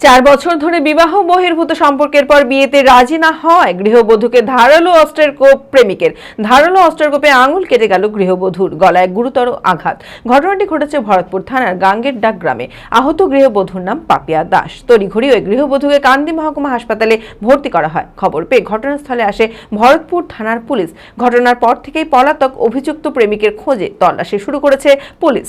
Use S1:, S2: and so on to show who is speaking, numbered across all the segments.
S1: চার বছর ধরে বিবাহ বহির্ভূত সম্পর্কের পর বিয়েতে রাজি না হয় গৃহবধূকে ধারালো অস্ত্রের কোপ প্রেমিকের। ধারালো অস্ত্রের কোপে আঙুল কেটে গেল গৃহবধূর গলায় গুরুতর আঘাত। ঘটনাটি ঘটেছে ভরতপুর থানার গাঙ্গের ডাক গ্রামে। আহত গৃহবধূর নাম পাপিয়া দাস। তড়িঘড়ি ওই গৃহবধূকে কান্দি মহকুমা হাসপাতালে ভর্তি করা হয়। খবর পেয়ে ঘটনাস্থলে আসে ভরতপুর থানার পুলিশ। ঘটনার পর থেকেই পলাতক অভিযুক্ত প্রেমিকের খোঁজে তল্লাশি শুরু করেছে পুলিশ।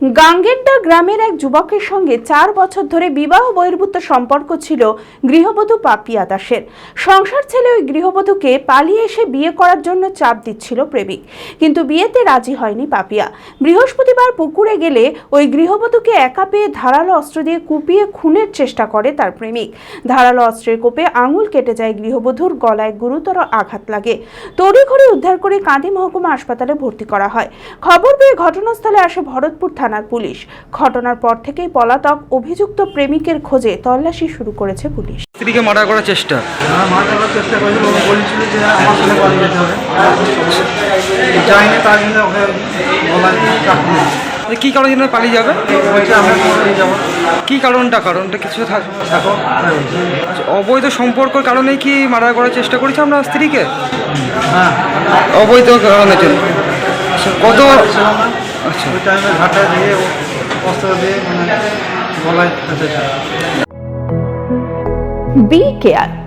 S2: গাঙ্গেড্ডা গ্রামের এক যুবকের সঙ্গে চার বছর ধরে বিবাহ বহির্ভূত সম্পর্ক ছিল গৃহবধূ পাপিয়া দাসের। সংসার ছেলে ওই গৃহবধূকে পালিয়ে এসে বিয়ে করার জন্য চাপ দিচ্ছিল প্রেমিক। কিন্তু বিয়েতে রাজি হয়নি পাপিয়া। বৃহস্পতিবার পুকুরে গেলে ওই গৃহবধূকে একা পেয়ে ধারালো অস্ত্র দিয়ে কুপিয়ে খুনের চেষ্টা করে তার প্রেমিক। ধারালো অস্ত্রের কোপে আঙুল কেটে যায় গৃহবধূর গলায় গুরুতর আঘাত লাগে। তড়িঘড়ি উদ্ধার করে কাঁদি মহকুমা হাসপাতালে ভর্তি করা হয়। খবর পেয়ে ঘটনাস্থলে আসে ভরতপুর থানার পুলিশ। ঘটনার পর থেকেই পলাতক অভিযুক্ত প্রেমিকের খোঁজে তল্লাশি শুরু করেছে পুলিশ।
S3: স্ত্রীকে মার্ডার করার চেষ্টা।
S4: হ্যাঁ করার চেষ্টা করেছিল ও বলছিল যে আমার সাথে বাড়ি যেতে হবে। যাইনি তার জন্য ওকে বলা যে চাকরি নেই।
S3: কি কারণে জন্য পালিয়ে যাবে? কি কারণটা? কারণটা কিছু
S4: বলছে।
S3: অবৈধ সম্পর্কের কারণেই কি মারা করার চেষ্টা করেছে আমরা স্ত্রীকে?
S4: হ্যাঁ।
S3: অবৈধ কারণের জন্য আচ্ছা, কত আচ্ছা।
S4: ওই টাইমে ঘাটে দিয়ে অস্ত্র দিয়ে মানে গলায়
S2: B care